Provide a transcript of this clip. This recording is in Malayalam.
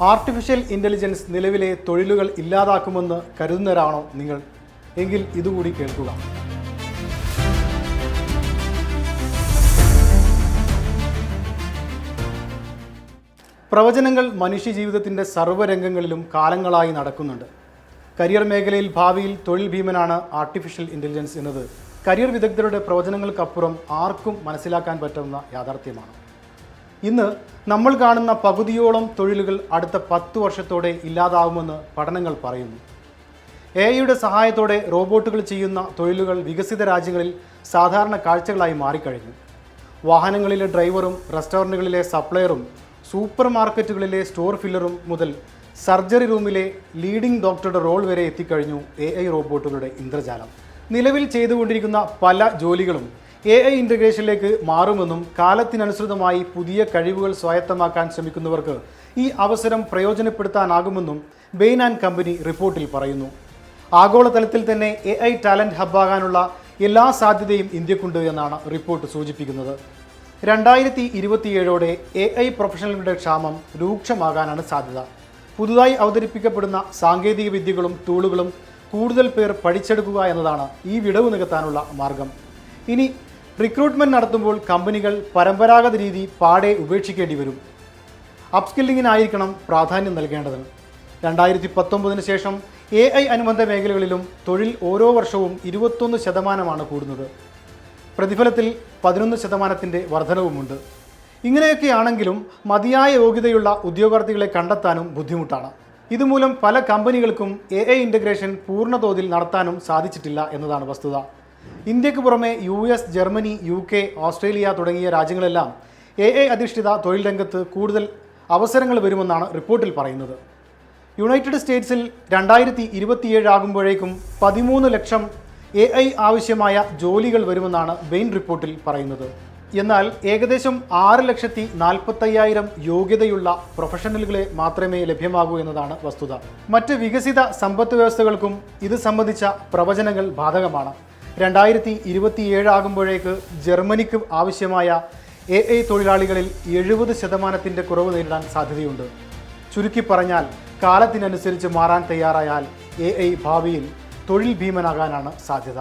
ആർട്ടിഫിഷ്യൽ ഇന്റലിജൻസ് നിലവിലെ തൊഴിലുകൾ ഇല്ലാതാക്കുമെന്ന് കരുതുന്നവരാണോ നിങ്ങൾ? എങ്കിൽ ഇതുകൂടി കേൾക്കുക. പ്രവചനങ്ങൾ മനുഷ്യജീവിതത്തിന്റെ സർവരംഗങ്ങളിലും കാലങ്ങളായി നടക്കുന്നുണ്ട്. കരിയർ മേഖലയിൽ ഭാവിയിൽ തൊഴിൽ ഭീമനാണ് ആർട്ടിഫിഷ്യൽ ഇന്റലിജൻസ് എന്നത്. കരിയർ വിദഗ്ധരുടെ പ്രവചനങ്ങൾക്കപ്പുറം ആർക്കും മനസ്സിലാക്കാൻ പറ്റുന്ന യാഥാർത്ഥ്യമാണ്. ഇന്ന് നമ്മൾ കാണുന്ന പകുതിയോളം തൊഴിലുകൾ അടുത്ത പത്ത് വർഷത്തോടെ ഇല്ലാതാവുമെന്ന് പഠനങ്ങൾ പറയുന്നു. എ ഐയുടെ സഹായത്തോടെ റോബോട്ടുകൾ ചെയ്യുന്ന തൊഴിലുകൾ വികസിത രാജ്യങ്ങളിൽ സാധാരണ കാഴ്ചകളായി മാറിക്കഴിഞ്ഞു. വാഹനങ്ങളിലെ ഡ്രൈവറും റെസ്റ്റോറന്റുകളിലെ സപ്ലയറും സൂപ്പർ മാർക്കറ്റുകളിലെ സ്റ്റോർ ഫില്ലറും മുതൽ സർജറി റൂമിലെ ലീഡിംഗ് ഡോക്ടറുടെ റോൾ വരെ എത്തിക്കഴിഞ്ഞു എ ഐ റോബോട്ടുകളുടെ ഇന്ദ്രജാലം. നിലവിൽ ചെയ്തുകൊണ്ടിരിക്കുന്ന പല ജോലികളും എ ഐ ഇന്റഗ്രേഷനിലേക്ക് മാറുമെന്നും കാലത്തിനനുസൃതമായി പുതിയ കഴിവുകൾ സ്വായത്തമാക്കാൻ ശ്രമിക്കുന്നവർക്ക് ഈ അവസരം പ്രയോജനപ്പെടുത്താനാകുമെന്നും ബെയിൻ ആൻഡ് കമ്പനി റിപ്പോർട്ടിൽ പറയുന്നു. ആഗോളതലത്തിൽ തന്നെ എ ഐ ടാലന്റ് ഹബ്ബാകാനുള്ള എല്ലാ സാധ്യതയും ഇന്ത്യക്കുണ്ട് എന്നാണ് റിപ്പോർട്ട് സൂചിപ്പിക്കുന്നത്. രണ്ടായിരത്തി ഇരുപത്തിയേഴോടെ എ ഐ പ്രൊഫഷണലുകളുടെ ക്ഷാമം രൂക്ഷമാകാനാണ് സാധ്യത. പുതുതായി അവതരിപ്പിക്കപ്പെടുന്ന സാങ്കേതിക വിദ്യകളും ടൂളുകളും കൂടുതൽ പേർ പഠിച്ചെടുക്കുക എന്നതാണ് ഈ വിടവ് നികത്താനുള്ള മാർഗം. ഇനി റിക്രൂട്ട്മെന്റ് നടത്തുമ്പോൾ കമ്പനികൾ പരമ്പരാഗത രീതി പാടെ ഉപേക്ഷിക്കേണ്ടി വരും. അപ്സ്കില്ലിങ്ങിനായിരിക്കണം പ്രാധാന്യം നൽകേണ്ടത്. രണ്ടായിരത്തി പത്തൊമ്പതിന് ശേഷം എ ഐ അനുബന്ധ മേഖലകളിലും തൊഴിൽ ഓരോ വർഷവും ഇരുപത്തൊന്ന് ശതമാനമാണ് കൂടുന്നത്. പ്രതിഫലത്തിൽ പതിനൊന്ന് ശതമാനത്തിന്റെ വർധനവുമുണ്ട്. ഇങ്ങനെയൊക്കെയാണെങ്കിലും മതിയായ യോഗ്യതയുള്ള ഉദ്യോഗാർത്ഥികളെ കണ്ടെത്താനും ബുദ്ധിമുട്ടാണ്. ഇതുമൂലം പല കമ്പനികൾക്കും എ ഐ ഇന്റഗ്രേഷൻ പൂർണതോതിൽ നടത്താനും സാധിച്ചിട്ടില്ല എന്നതാണ് വസ്തുത. ഇന്ത്യയ്ക്ക് പുറമെ U S Germany U K Australia തുടങ്ങിയ രാജ്യങ്ങളെല്ലാം എ ഐ അധിഷ്ഠിത തൊഴിൽ രംഗത്ത് കൂടുതൽ അവസരങ്ങൾ വരുമെന്നാണ് റിപ്പോർട്ടിൽ പറയുന്നത്. യുണൈറ്റഡ് സ്റ്റേറ്റ്സിൽ രണ്ടായിരത്തി ഇരുപത്തിയേഴ് ആകുമ്പോഴേക്കും പതിമൂന്ന് ലക്ഷം എ ഐ ആവശ്യമായ ജോലികൾ വരുമെന്നാണ് ബെയിൻ റിപ്പോർട്ടിൽ പറയുന്നത്. എന്നാൽ ഏകദേശം ആറ് ലക്ഷത്തി നാൽപ്പത്തയ്യായിരം യോഗ്യതയുള്ള പ്രൊഫഷണലുകളെ മാത്രമേ ലഭ്യമാകൂ എന്നതാണ് വസ്തുത. മറ്റ് വികസിത സമ്പദ് വ്യവസ്ഥകൾക്കും ഇത് സംബന്ധിച്ച പ്രവചനങ്ങൾ ബാധകമാണ്. രണ്ടായിരത്തി ഇരുപത്തിയേഴ് ആകുമ്പോഴേക്ക് ജർമ്മനിക്ക് ആവശ്യമായ എ ഐ തൊഴിലാളികളിൽ എഴുപത് ശതമാനത്തിന്റെ കുറവ് നേരിടാൻ സാധ്യതയുണ്ട്. ചുരുക്കി പറഞ്ഞാൽ കാലത്തിനനുസരിച്ച് മാറാൻ തയ്യാറായാൽ എ ഐ ഭാവിയിൽ തൊഴിൽ ഭീമനാകാനാണ് സാധ്യത.